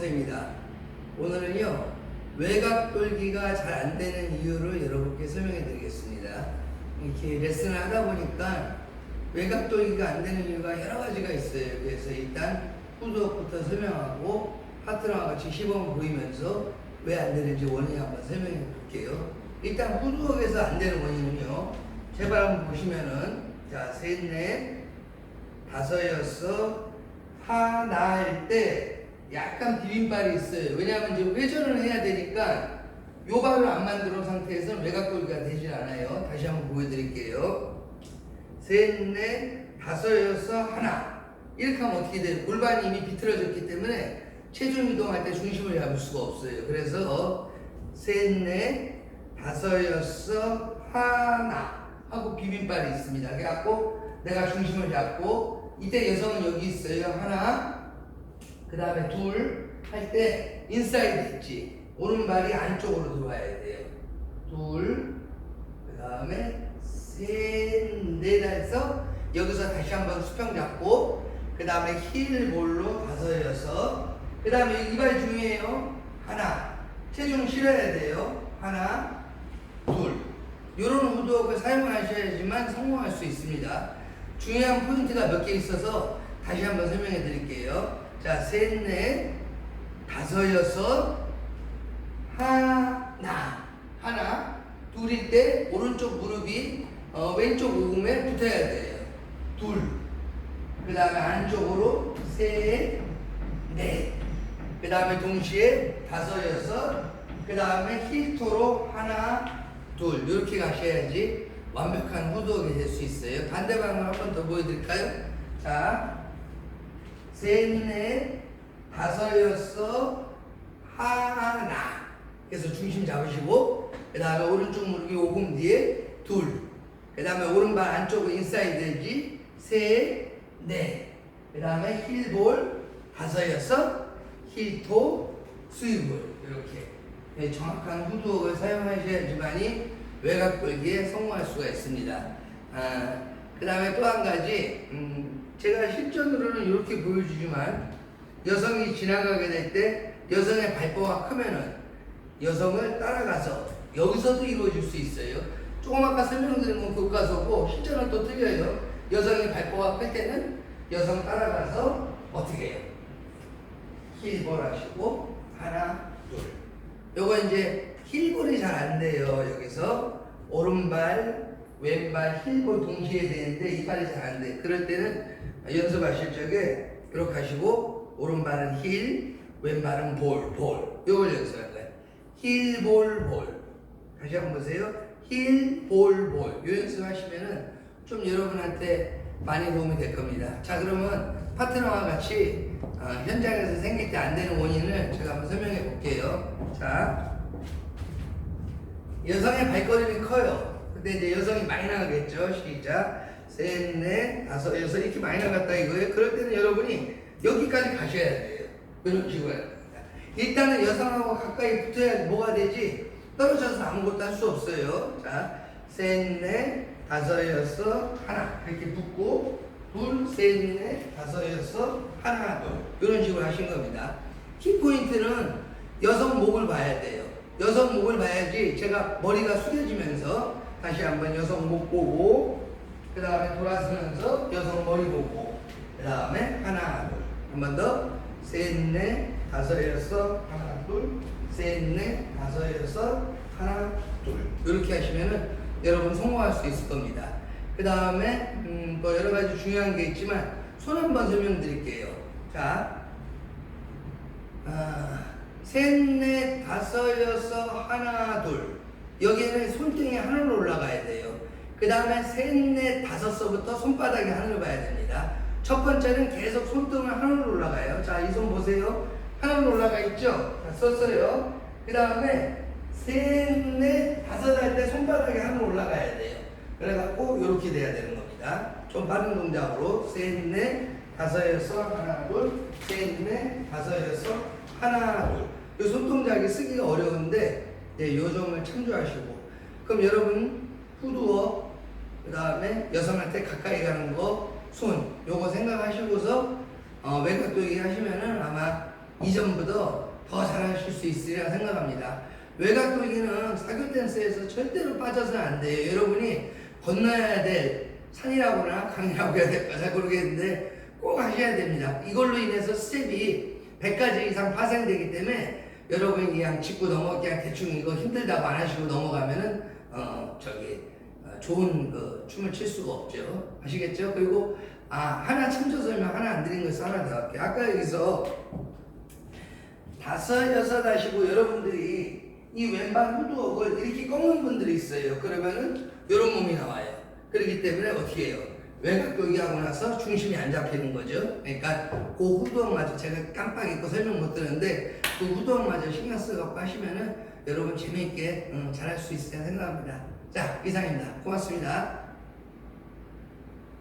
강사입니다. 오늘은요 외곽 돌기가 잘 안 되는 이유를 여러분께 설명해 드리겠습니다. 이렇게 레슨을 하다 보니까 외곽 돌기가 안 되는 이유가 여러 가지가 있어요. 그래서 일단 후두부터 설명하고 파트너와 같이 시범을 보이면서 왜 안 되는지 원인 한번 설명해 볼게요. 일단 후두역에서 안 되는 원인은요. 제발 한번 보시면은 자, 셋, 넷, 다섯, 여섯, 하나 할때 약간 비빔발이 있어요. 왜냐하면 지금 회전을 해야 되니까 요 발을 안 만들어 상태에서는 외곽돌기가 되질 않아요. 다시 한번 보여드릴게요. 셋, 넷, 다섯, 여섯, 하나. 이렇게 하면 어떻게 돼요? 골반이 이미 비틀어졌기 때문에 체중 이동할 때 중심을 잡을 수가 없어요. 그래서 셋, 넷, 다섯, 여섯, 하나 하고 비빔발이 있습니다. 그래갖고 내가 중심을 잡고 이때 여성은 여기 있어요. 하나, 그 다음에 둘 할 때 인사이드 있지. 오른발이 안쪽으로 들어와야 돼요. 둘, 그 다음에 셋, 넷 해서 여기서 다시 한번 수평 잡고 그 다음에 힐 볼로 다섯, 여섯 그 다음에 이발 중요해요. 하나, 체중 실어야 돼요. 하나, 둘. 이런 후드웍을 사용하셔야지만 성공할 수 있습니다. 중요한 포인트가 몇 개 있어서 다시 한번 설명해 드릴게요. 자, 셋, 넷, 다섯, 여섯, 하나, 하나, 둘일 때 오른쪽 무릎이 어, 왼쪽 오금에 붙어야 돼요. 둘. 그 다음에 안쪽으로 셋, 넷. 그 다음에 동시에 다섯, 여섯. 그 다음에 힐토로 하나, 둘. 이렇게 가셔야지 완벽한 후드웍이 될 수 있어요. 반대방을 한번 더 보여드릴까요? 자, 셋, 넷, 다섯, 여섯, 하나. 그래서 중심 잡으시고, 그 다음에 오른쪽 무릎이 오금 뒤에 둘. 그 다음에 오른발 안쪽은 인사이드 에지 셋, 넷. 그 다음에 힐볼 다섯, 여섯, 힐토, 스위볼. 이렇게. 네, 정확한 후드웍을 사용하셔야지만이 외곽 돌기에 성공할 수가 있습니다. 아, 그 다음에 또 한 가지, 음, 제가 실전으로는 이렇게 보여주지만 여성이 지나가게 될 때 여성의 발포가 크면은 여성을 따라가서 여기서도 이루어질 수 있어요. 조금 아까 설명드린 건 교과서고 실전은 또 틀려요. 여성의 발포가 클 때는 여성 따라가서 어떻게 해요? 힐볼 하시고 하나 둘. 요거 이제 힐볼이 잘 안 돼요. 여기서 오른발 왼발 힐볼 동시에 되는데 이 발이 잘 안 돼. 그럴 때는 연습하실 적에 이렇게 하시고 오른발은 힐, 왼발은 볼, 볼. 요걸 연습할 거예요. 힐, 볼, 볼. 다시 한번 보세요. 힐, 볼, 볼. 요 연습하시면은 좀 여러분한테 많이 도움이 될 겁니다. 자, 그러면 파트너와 같이 어, 현장에서 생길 때 안 되는 원인을 제가 한번 설명해 볼게요. 자, 여성의 발걸음이 커요. 근데 이제 여성이 많이 나가겠죠. 시작. 셋, 넷, 다섯, 여섯 이렇게 많이 나갔다 이거예요. 그럴 때는 여러분이 여기까지 가셔야 돼요. 이런 식으로 해야 됩니다. 일단은 여성하고 가까이 붙어야 뭐가 되지? 떨어져서 아무것도 할 수 없어요. 자, 셋, 넷, 다섯, 여섯, 하나 이렇게 붙고 둘, 셋, 넷, 다섯, 여섯, 하나, 둘 이런 식으로 하신 겁니다. 키포인트는 여성 목을 봐야 돼요. 여성 목을 봐야지 제가 머리가 숙여지면서 다시 한번 여성 목 보고 그 다음에 돌아서면서 여성 머리 보고 그 다음에 하나 둘 한 번 더 셋넷 다섯 여섯 하나 둘셋 넷 다섯 여섯 하나 둘 이렇게 하시면은 여러분 성공할 수 있을 겁니다. 그 다음에 음, 뭐 여러 가지 중요한 게 있지만 손 한번 설명드릴게요. 자, 아, 셋, 넷, 다섯, 여섯, 하나, 둘. 여기에는 손등이 하늘로 올라가야 돼요. 그 다음에 셋, 넷, 다섯 서부터 손바닥이 하늘을 봐야 됩니다. 첫 번째는 계속 손등을 하늘로 올라가요. 자, 이 손 보세요. 하늘로 올라가 있죠? 자, 썼어요. 그 다음에 셋, 넷, 다섯 할 때 손바닥이 하늘로 올라가야 돼요. 그래갖고 이렇게 돼야 되는 겁니다. 좀 빠른 동작으로 셋, 넷, 다섯, 여섯, 하나, 둘, 셋, 넷, 다섯, 여섯, 하나, 둘. 이 손동작이 쓰기가 어려운데 네, 요 점을 참조하시고 그럼 여러분 후두어 그 다음에 여성한테 가까이 가는 거 손 요거 생각하시고서 어, 외곽 돌기 하시면은 아마 이전보다 더 잘하실 수 있으리라 생각합니다. 외곽 돌기는 사교 댄스에서 절대로 빠져서는 안 돼요. 여러분이 건너야 될 산이라거나 강이라고 해야 될까 잘 모르겠는데 꼭 하셔야 됩니다. 이걸로 인해서 스텝이 100가지 이상 파생되기 때문에 여러분이 그냥 짚고 넘어 그냥 대충 이거 힘들다고 안 하시고 넘어가면은 어 저기 어, 좋은 그 춤을 출 수가 없죠. 아시겠죠? 그리고 아 하나 참조 설명 하나 안 드린 것을 하나 더 할게요. 아까 여기서 다섯 여섯 하시고 여러분들이 이 왼발 후두억을 이렇게 꺾는 분들이 있어요. 그러면은 이런 몸이 나와요. 그렇기 때문에 어떻게 해요? 외곽 교기하고 나서 중심이 안 잡히는 거죠. 그러니까 그 후두억마저 제가 깜빡 잊고 설명 못 드렸는데 그 후두억마저 신경 쓰고 하시면은 여러분 재미있게 음, 잘할 수 있으리라 생각합니다. 자 이상입니다. 고맙습니다.